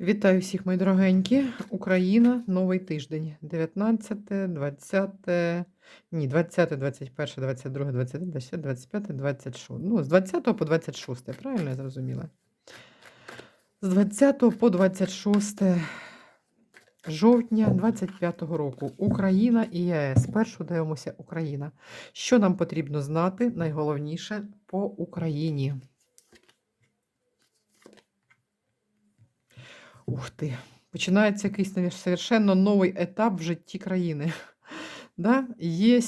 Вітаю всіх, мої дорогенькі. Україна, новий тиждень. 19, 20, ні, 20, 21, 22, 23, 24, 25, 26. Ну, з 20 по 26, правильно я зрозуміла? З 20 по 26 жовтня 25 року Україна і ЄС. Спершу дивимося Україна. Що нам потрібно знати? Найголовніше по Україні. Ух ти! Починається якийсь совершенно новий етап в житті країни. Да? Є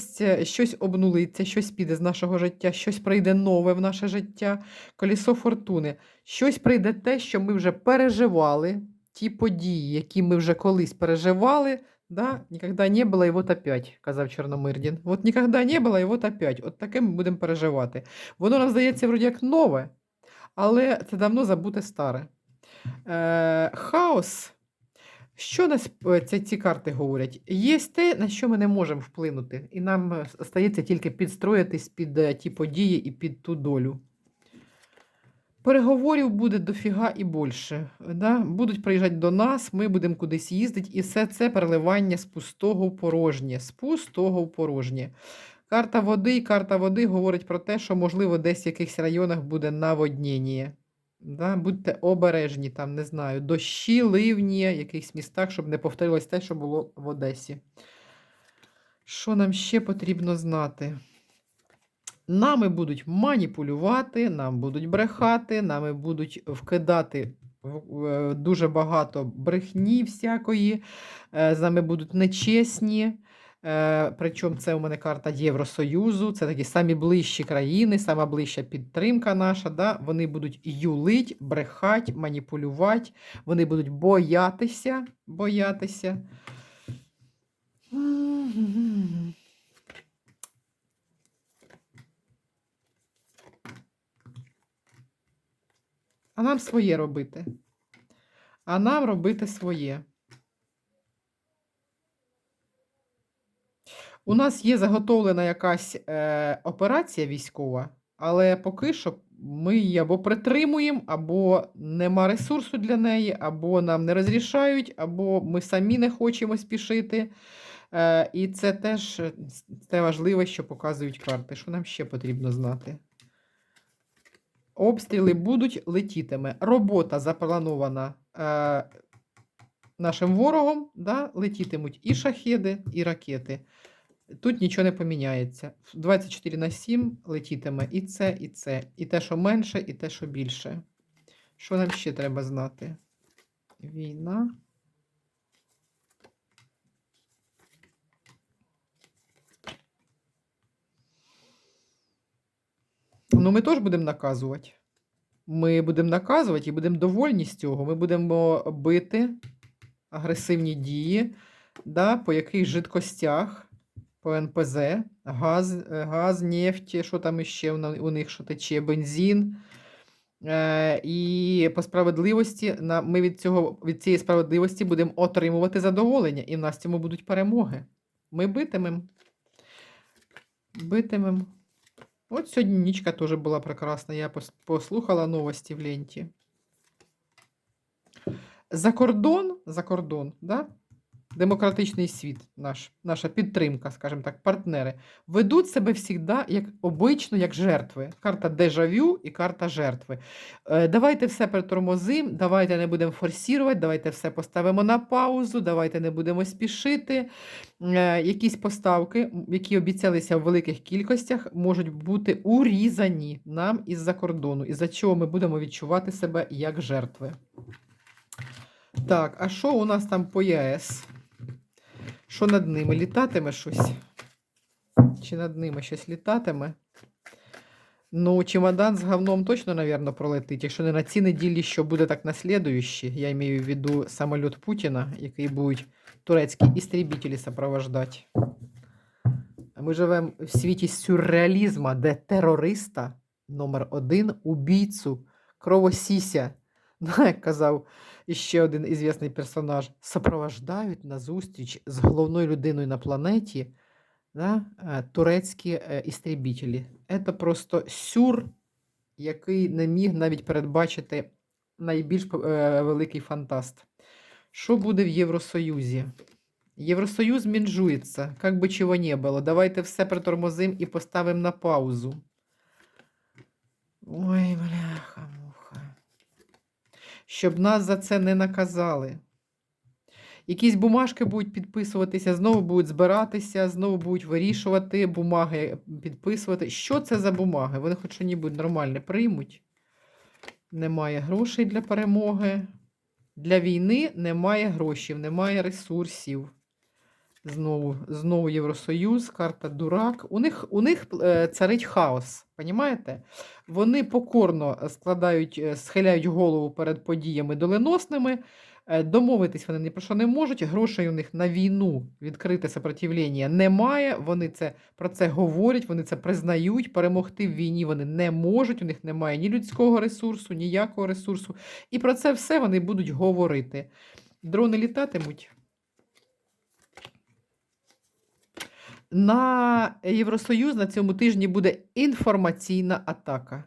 щось обнулиться, щось піде з нашого життя, щось прийде нове в наше життя, колісо фортуни. Щось прийде те, що ми вже переживали, ті події, які ми вже колись переживали, да? ніколи не було, і от опять, казав Чорномирдін. От ніколи не було, і от опять. От таке ми будемо переживати. Воно нам здається, вроді як нове, але це давно забуте старе. Е, хаос. Що нас е, ці, ці карти говорять? Є те, на що ми не можемо вплинути, і нам е, стається тільки підстроїтись під е, ті події і під ту долю. Переговорів буде дофіга і більше. Да? Будуть приїжджати до нас, ми будемо кудись їздити, і все це переливання з пустого в порожнє. З пустого в порожнє. Карта води карта води говорить про те, що, можливо, десь в якихось районах буде наводнення. Да, Будьте обережні, там, не знаю, дощі, ливні, якихось містах, щоб не повторилось те, що було в Одесі. Що нам ще потрібно знати? Нами будуть маніпулювати, нам будуть брехати, нами будуть вкидати е, дуже багато брехні всякої, е, з нами будуть нечесні. Е, Причому це у мене карта Євросоюзу, це такі самі ближчі країни, сама ближча підтримка наша. Да? Вони будуть юлить, брехать, маніпулювати, вони будуть боятися, боятися. А нам своє робити. А нам робити своє. У нас є заготовлена якась е, операція військова, але поки що ми її або притримуємо, або нема ресурсу для неї, або нам не розрішають, або ми самі не хочемо спішити. Е, І це теж е, те важливе, що показують карти. Що нам ще потрібно знати? Обстріли будуть летітиме. Робота запланована е, нашим ворогом, да, летітимуть і шахеди, і ракети. Тут нічого не поміняється. 24 на 7 летітиме і це, і це. І те, що менше, і те, що більше. Що нам ще треба знати? Війна. Ну, ми теж будемо наказувати. Ми будемо наказувати і будемо довольні з цього. Ми будемо бити агресивні дії да, по яких жидкостях по НПЗ, газ, е, газ, нефть, що там іще у них що тече, бензин. Е, І по справедливості на, ми від цього, від цієї справедливості будемо отримувати задоволення, і в нас цьому будуть перемоги. Ми битимемо. Битимемо. От сьогодні нічка теж була прекрасна. Я послухала новості в ленті. За кордон, за кордон, да? Демократичний світ, наш, наша підтримка, скажімо так, партнери, ведуть себе завжди як обично, як жертви. Карта дежавю і карта жертви. Е, давайте все притормозимо, давайте не будемо форсувати, давайте все поставимо на паузу, давайте не будемо спішити. Е, якісь поставки, які обіцялися в великих кількостях, можуть бути урізані нам із-за кордону, із-за чого ми будемо відчувати себе як жертви. Так, а що у нас там по ЄС? Що над ними? Літатиме щось? Чи над ними щось літатиме? Ну, чемодан з говном точно, мабуть, пролетить. Якщо не на цій неділі, що буде так на слідуючі, я маю в виду самоліт Путіна, який будуть турецькі істребітелі сопровождати. Ми живемо в світі сюрреалізму, де терориста номер один убійцю, кровосіся, як казав і ще один ізвісний персонаж сопровождають на зустріч з головною людиною на планеті да, е, турецькі е, істребітелі. Це просто сюр, який не міг навіть передбачити найбільш е, великий фантаст. Що буде в Євросоюзі? Євросоюз мінжується, як би чого не було. Давайте все притормозимо і поставимо на паузу. Ой, бляха. Щоб нас за це не наказали. Якісь бумажки будуть підписуватися, знову будуть збиратися, знову будуть вирішувати, бумаги підписувати. Що це за бумаги? Вони хоч що-небудь нормальне приймуть. Немає грошей для перемоги. Для війни немає грошей, немає ресурсів. Знову, знову Євросоюз, карта Дурак. У них, у них е, царить хаос. Понімаєте? Вони покорно складають, е, схиляють голову перед подіями доленосними. Е, Домовитись вони ні про що не можуть. Грошей у них на війну відкрите сопротивлення немає. Вони це про це говорять, вони це признають. Перемогти в війні вони не можуть. У них немає ні людського ресурсу, ніякого ресурсу. І про це все вони будуть говорити. Дрони літатимуть. На Євросоюз на цьому тижні буде інформаційна атака.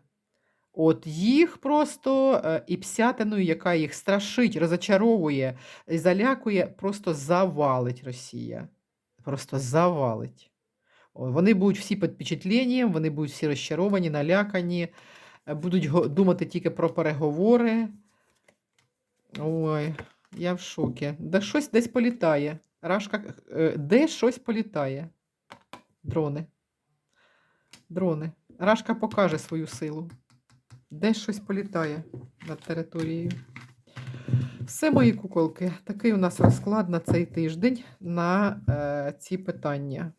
От їх просто е, і псятиною, яка їх страшить, розочаровує, і залякує, просто завалить Росія. Просто завалить. Вони будуть всі під впечатленням, вони будуть всі розчаровані, налякані, е, будуть думати тільки про переговори. Ой, я в шокі. Да щось десь політає. Рашка, е, де щось політає. Дрони. Дрони. Рашка покаже свою силу. Десь щось політає над територією. Все, мої куколки, такий у нас розклад на цей тиждень на е, ці питання.